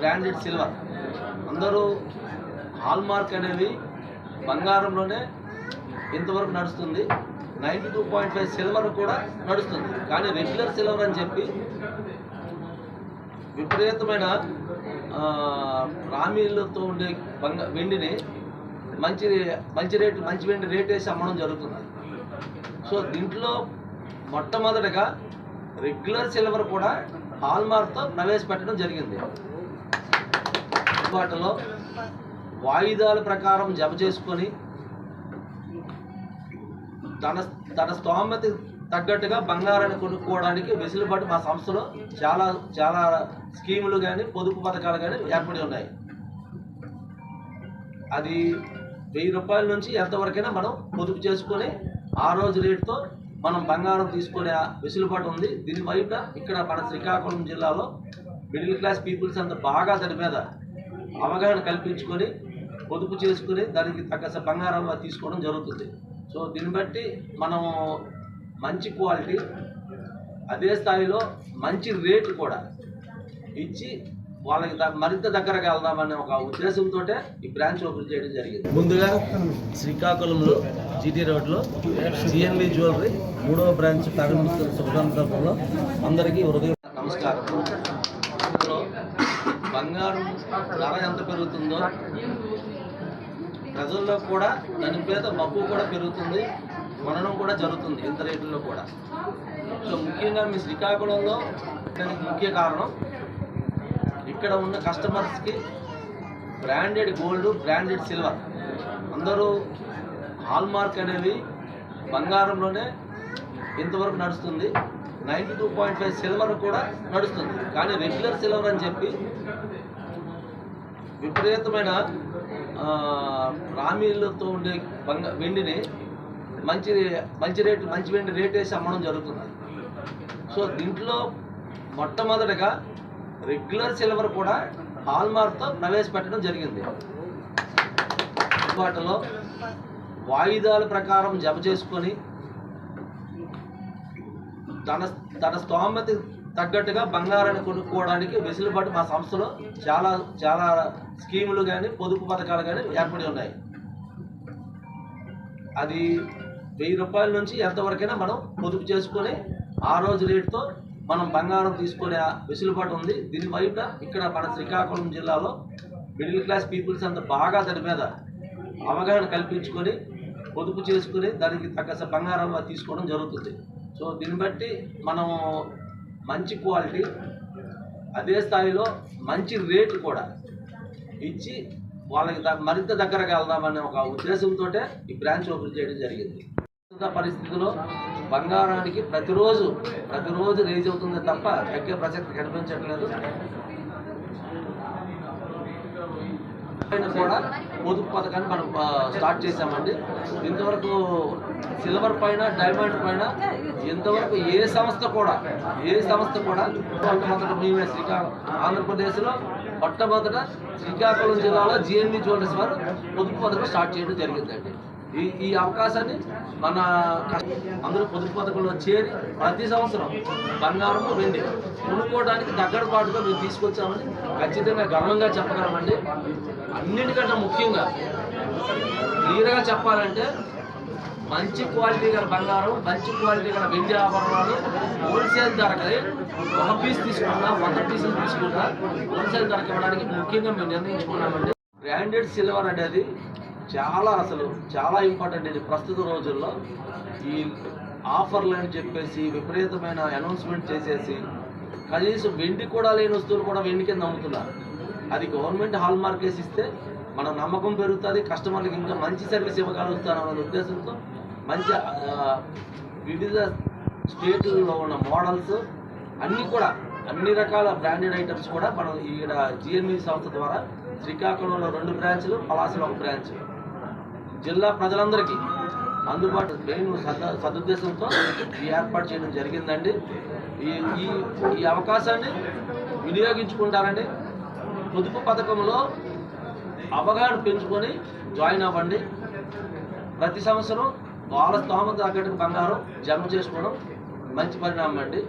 Branded silver. అందరూ hallmark అనేది బంగారంలోనే ఇంతవరకు నడుస్తుంది. Ninety two point five silver కూడా నడుస్తుంది. కానీ రెగ్యులర్ సిల్వర్ అని చెప్పి విపరీతమైన రామీలతో ఉండే బంగ వెండిని మంచి మంచి రేటు మంచి వెండి రేట్ వేసి అమ్మడం జరుగుతుంది. సో దీంట్లో మొట్టమొదటిగా రెగ్యులర్ సిల్వర్ కూడా హాల్మార్క్తో ప్రవేశపెట్టడం జరిగింది. వాటిలో వాయిదాల ప్రకారం జమ చేసుకొని తన తన స్తోమత తగ్గట్టుగా బంగారాన్ని కొనుక్కోవడానికి వెసులుబాటు మా సంస్థలో చాలా చాలా స్కీములు కానీ పొదుపు పథకాలు కానీ ఏర్పడి ఉన్నాయి. అది వెయ్యి రూపాయల నుంచి ఎంతవరకైనా మనం పొదుపు చేసుకొని ఆ రోజు రేటుతో మనం బంగారం తీసుకునే వెసులుబాటు ఉంది. దీని వైపున ఇక్కడ మన శ్రీకాకుళం జిల్లాలో మిడిల్ క్లాస్ పీపుల్స్ అంతా బాగా దాని మీద అవగాహన కల్పించుకొని పొదుపు చేసుకుని దానికి తగ్గ బంగారం తీసుకోవడం జరుగుతుంది. సో దీన్ని బట్టి మనం మంచి క్వాలిటీ అదే స్థాయిలో మంచి రేటు కూడా ఇచ్చి వాళ్ళకి మరింత దగ్గరగా వెళ్దామనే ఒక ఉద్దేశంతో ఈ బ్రాంచ్ ఓపెన్ చేయడం జరిగింది. ముందుగా శ్రీకాకుళంలో జీటీ రోడ్లో జిఎన్వి జ్యువెలరీ మూడవ బ్రాంచ్ ప్రారంభిస్తున్న శుభ సందర్భంలో అందరికీ హృదయ నమస్కారం. బంగారం ధర ఎంత పెరుగుతుందో. ప్రజల్లో కూడా దాని మీద మక్కువ కూడా పెరుగుతుంది కొనడం కూడా జరుగుతుంది ఇంత రేట్లలో కూడా. సో ముఖ్యంగా మీ శ్రీకాకుళంలో దానికి ముఖ్య కారణం ఇక్కడ ఉన్న కస్టమర్స్కి బ్రాండెడ్ గోల్డ్ బ్రాండెడ్ సిల్వర్. అందరూ హాల్మార్క్ అనేది బంగారంలోనే ఇంతవరకు నడుస్తుంది. Ninety two point five silver కూడా నడుస్తుంది. కానీ రెగ్యులర్ సిల్వర్ అని చెప్పి విపరీతమైన రామీలతో ఉండే బంగ వెండిని మంచి మంచి రేటు మంచి వెండి రేట్ వేసి అమ్మడం జరుగుతుంది. సో దీంట్లో మొట్టమొదటిగా రెగ్యులర్ సిల్వర్ కూడా హాల్మార్క్తో ప్రవేశపెట్టడం జరిగింది. వాటిలో వాయిదాల ప్రకారం జమ చేసుకొని తన తన స్తోమత తగ్గట్టుగా బంగారాన్ని కొనుక్కోవడానికి వెసులుబాటు మా సంస్థలో చాలా చాలా స్కీములు కానీ పొదుపు పథకాలు కానీ ఏర్పడి ఉన్నాయి. అది వెయ్యి రూపాయల నుంచి ఎంతవరకైనా మనం పొదుపు చేసుకొని ఆ రోజు రేటుతో మనం బంగారం తీసుకునే వెసులుబాటు ఉంది. దీని వైపున ఇక్కడ మన శ్రీకాకుళం జిల్లాలో మిడిల్ క్లాస్ పీపుల్స్ అంతా బాగా దాని మీద అవగాహన కల్పించుకొని పొదుపు చేసుకుని దానికి తగ్గ బంగారం తీసుకోవడం జరుగుతుంది. సో దీన్ని బట్టి మనం మంచి క్వాలిటీ అదే స్థాయిలో మంచి రేటు కూడా ఇచ్చి వాళ్ళకి మరింత దగ్గరగా వెళ్దామనే ఒక ఉద్దేశంతో ఈ బ్రాంచ్ ఓపెన్ చేయడం జరిగింది. పరిస్థితిలో బంగారానికి ప్రతిరోజు ప్రతిరోజు రేజ్ అవుతుంది తప్ప తగ్గే ప్రసక్తి కనిపించట్లేదు. కూడా పొదుపు పథకాన్ని మనం స్టార్ట్ చేశామండి. ఇంతవరకు సిల్వర్ పైన డైమండ్ పైన ఇంతవరకు ఏ సంస్థ కూడా ఏ సంస్థ కూడా మొట్టమొదట మేమే శ్రీకాకుళం ఆంధ్రప్రదేశ్లో మొట్టమొదట శ్రీకాకుళం జిల్లాలో జిఎన్వి జ్యువెలర్స్ వారు పొదుపు పథకం స్టార్ట్ చేయడం జరిగిందండి. ఈ ఈ అవకాశాన్ని మన అందరూ పొదుపు పథకంలో చేరి ప్రతి సంవత్సరం బంగారం వెండి కొనుక్కోవడానికి దగ్గర పాటుగా మేము తీసుకొచ్చామని ఖచ్చితంగా గర్వంగా చెప్పగలమండి. అన్నిటికంటే ముఖ్యంగా క్లియర్గా చెప్పాలంటే మంచి క్వాలిటీ గల బంగారం మంచి క్వాలిటీ గల వెండి ఆభరణాలు హోల్సేల్ ధరకి ఒక పీస్ తీసుకున్నా వంద పీసులు తీసుకున్నా హోల్సేల్ ధరకు ఇవ్వడానికి ముఖ్యంగా మేము నిర్ణయించుకున్నామండి. బ్రాండెడ్ సిల్వర్ అనేది చాలా అసలు చాలా ఇంపార్టెంట్ ఇది. ప్రస్తుత రోజుల్లో ఈ ఆఫర్లు అని చెప్పేసి విపరీతమైన అనౌన్స్మెంట్ చేసేసి కనీసం వెండి కూడా లేని వస్తువులు కూడా వెండి కింద అమ్ముతున్నారు. అది గవర్నమెంట్ హాల్ మార్క్ వేసి ఇస్తే మన నమ్మకం పెరుగుతుంది కస్టమర్లకు ఇంకా మంచి సర్వీస్ ఇవ్వగలుగుతారన్న ఉద్దేశంతో మంచి వివిధ స్టేట్లలో ఉన్న మోడల్స్ అన్నీ కూడా అన్ని రకాల బ్రాండెడ్ ఐటమ్స్ కూడా మనం ఈడ జిఎన్వి సంస్థ ద్వారా శ్రీకాకుళంలో రెండు బ్రాంచ్లు పలాసలో ఒక బ్రాంచ్ జిల్లా ప్రజలందరికీ అందుబాటు మెయిన్ సద సదుద్దేశంతో ఈ ఏర్పాటు చేయడం జరిగిందండి. ఈ ఈ ఈ అవకాశాన్ని వినియోగించుకుంటారని పొదుపు పథకంలో అవగాహన పెంచుకొని జాయిన్ అవ్వండి. ప్రతి సంవత్సరం వాళ్ళ స్తోమత తగ్గట్టు బంగారం జమ చేసుకోవడం మంచి పరిణామం అండి.